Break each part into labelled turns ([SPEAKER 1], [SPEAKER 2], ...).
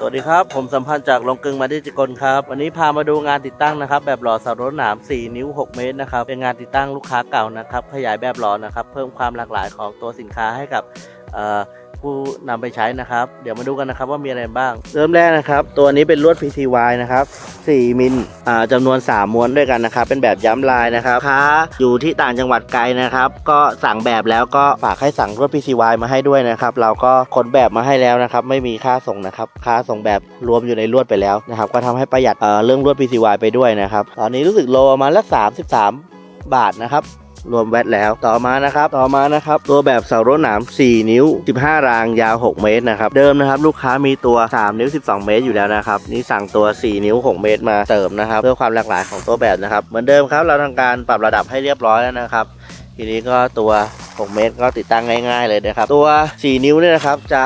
[SPEAKER 1] สวัสดีครับ ผมสัมพันธ์จากลงกึงมาดิจิกลครับ วันนี้พามาดูงานติดตั้งนะครับ แบบหล่อเสารถหนาม 4 นิ้ว 6 เมตรนะครับ เป็นงานติดตั้งลูกค้าเก่านะครับ ขยายแบบหล่อนะครับ เพิ่มความหลากหลายของตัวสินค้าให้กับ ผู้นำไปใช้นะครับ เดี๋ยวมาดูกันนะครับว่ามีอะไรบ้าง เริ่มแรกนะครับ ตัวนี้เป็นลวด PCY นะครับ 4 มิลอ่าจำนวน 3 ม้วนด้วยกันนะครับ เป็นแบบย้ำลายนะครับค้าอยู่ที่ต่างจังหวัดไกลนะครับ ก็สั่งแบบแล้วก็ฝากให้สั่งลวด PCY มาให้ด้วยนะครับ เราก็ขนแบบมาให้แล้วนะครับ ไม่มีค่าส่งนะครับ ค่าส่งแบบรวมอยู่ในลวดไปแล้วนะครับ ก็ทำให้ประหยัดเอ่อเรื่องลวด PCY ไปด้วยนะครับ ตอนนี้รู้สึกโลมาละ33 บาทนะครับ รวมแวตแล้ว ต่อมานะครับ ต่อมานะครับ ตัวแบบเสารถหนาม 4 นิ้ว 15 รางยาว 6 เมตรนะครับ เดิมนะครับ ลูกค้ามีตัว 3 นิ้ว 12 เมตรอยู่แล้วนะครับ นี่สั่งตัว 4 นิ้ว 6 เมตรมาเสริมนะครับ เพื่อความหลากหลายของตัวแบบนะครับ เหมือนเดิมครับ เราทำการปรับระดับให้เรียบร้อยแล้วนะครับ ทีนี้ก็ตัว 6 เมตรก็ติดตั้งง่าย ๆ เลยนะครับ ตัว 4 นิ้วเนี่ยนะครับ จะ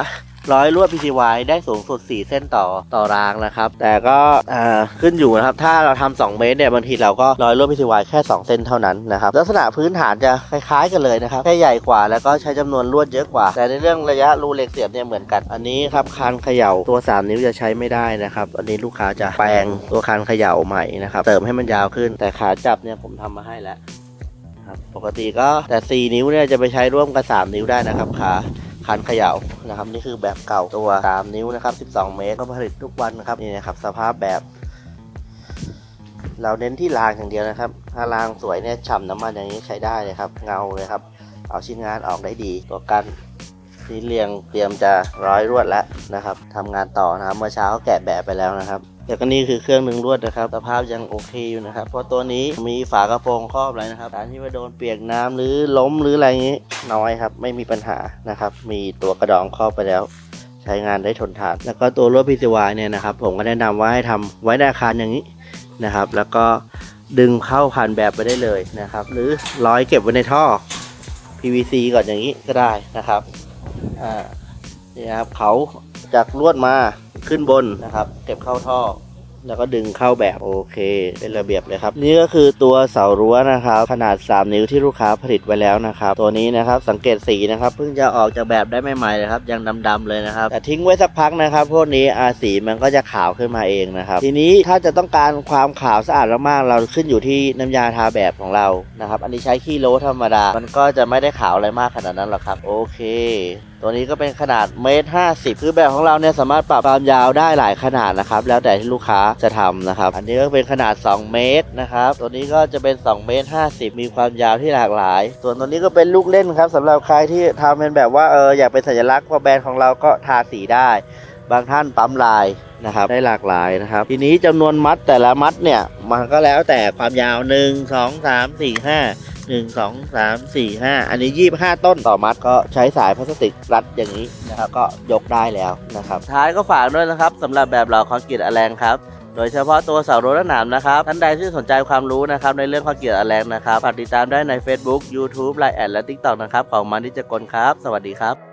[SPEAKER 1] ร้อยลวด PCY ได้สูงสุด 4 เส้นต่อต่อรางนะครับ แต่ก็ขึ้นอยู่นะครับ ถ้าเราทำ2เมตรเนี่ยบางทีเราก็ร้อยลวด PCY แค่ 2 เส้นเท่านั้นนะครับ ลักษณะพื้นฐานจะคล้ายๆกันเลยนะครับ แค่ใหญ่กว่าแล้วก็ใช้จำนวนลวดเยอะกว่า แต่ในเรื่องระยะรูเหล็กเสียบเนี่ยเหมือนกัน อันนี้ครับคานเขย่าตัว 3 นิ้วจะใช้ไม่ได้นะครับ อันนี้ลูกค้าจะแปลงตัวคานเขย่าใหม่นะครับเติมให้มันยาวขึ้น แต่ขาจับเนี่ยผมทำมาให้แล้วครับปกติก็แต่ 4 นิ้วเนี่ยจะไปใช้ร่วมกับ 3 นิ้วได้นะครับขา คันเขย่านะครับนี่คือแบบเก่าตัว 3 นิ้วนะครับ 12 เมตรก็ผลิตทุกวันนะครับนี่นะครับสภาพแบบ เราเน้นที่รางอย่างเดียวนะครับ ถ้ารางสวยเนี่ยฉ่ำน้ำมันอย่างนี้ใช้ได้เลยครับ เงาเลยครับ เอาชิ้นงานออกได้ดีตัวกันที่เรียงเตรียมจะร้อยรวดแล้วนะครับทำงานต่อนะครับเมื่อเช้าแกะแบบไปแล้วนะครับ แล้วก็นี่คือเครื่องหนึ่งรวดนะครับสภาพยังโอเคอยู่นะครับ เพราะตัวนี้มีฝากระโปรงครอบอะไรนะครับการที่ว่าโดนเปียกน้ำหรือล้มหรืออะไรอย่างนี้น้อยครับ ไม่มีปัญหานะครับ มีตัวกระดองครอบไปแล้วใช้งานได้ทนทาน แล้วก็ตัวรวด PCY เนี่ยนะครับ ผมก็แนะนำว่าให้ทำไว้ในอาคารอย่างนี้นะครับ แล้วก็ดึงเข้าผ่านแบบไปได้เลยนะครับ หรือร้อยเก็บไว้ในท่อ PVC ก่อนอย่างนี้ก็ได้นะครับอ่านี่ครับเขา จากลวดมาขึ้นบนนะครับ เก็บเข้าท่อ แล้วก็ดึงเข้าแบบโอเค เป็นระเบียบเลยครับ นี่ก็คือตัวเสารั้วนะครับ ขนาด 3 นิ้วที่ลูกค้าผลิตไว้แล้วนะครับ ตัวนี้นะครับสังเกตสีนะครับเพิ่งจะออกจากแบบได้ใหม่ๆเลยครับยังดำๆเลยนะครับ แต่ทิ้งไว้สักพักนะครับ พวกนี้อาสีมันก็จะขาวขึ้นมาเองนะครับ ทีนี้ถ้าจะต้องการความขาวสะอาดมากๆเราขึ้นอยู่ที่น้ำยาทาแบบของเรานะครับ อันนี้ใช้ขี้โลธรรมดา มันก็จะไม่ได้ขาวอะไรมากขนาดนั้นหรอกครับ โอเค ตัวนี้ก็เป็นขนาดเมตรห้าสิบคือแบบของเราเนี่ยสามารถปรับความยาวได้หลายขนาดนะครับ แล้วแต่ที่ลูกค้าจะทำนะครับ อันนี้ก็เป็นขนาด 2 เมตรนะครับ ตัวนี้ก็จะเป็น2เมตร50 มีความยาวที่หลากหลาย ส่วนตัวนี้ก็เป็นลูกเล่นครับสำหรับใครที่ทำเป็นแบบว่าเอออยากเป็นสัญลักษณ์ว่าแบรนด์ของเราก็ทาสีได้ บางท่านปั๊มลายนะครับได้หลากหลายนะครับ ทีนี้จำนวนมัดแต่ละมัดเนี่ยมันก็แล้วแต่ความยาว 1 2 3 4 5 หนึ่งสองสามสี่ห้าอันนี้ยี่ห้าต้นต่อมัดก็ใช้สายพลาสติกรัดอย่างนี้นะครับก็ยกได้แล้วนะครับท้ายก็ฝากด้วยนะครับสำหรับแบบเหล่าคอนกรีตอะแรงครับโดยเฉพาะตัวเสาโรถหนามนะครับ ท่านใดที่สนใจความรู้นะครับในเรื่องคอนกรีตอะแรงนะครับ ฝากติดตามได้ใน Facebook YouTube Line แอดและ TikTok นะครับ ของมันนิจกลครับ สวัสดีครับ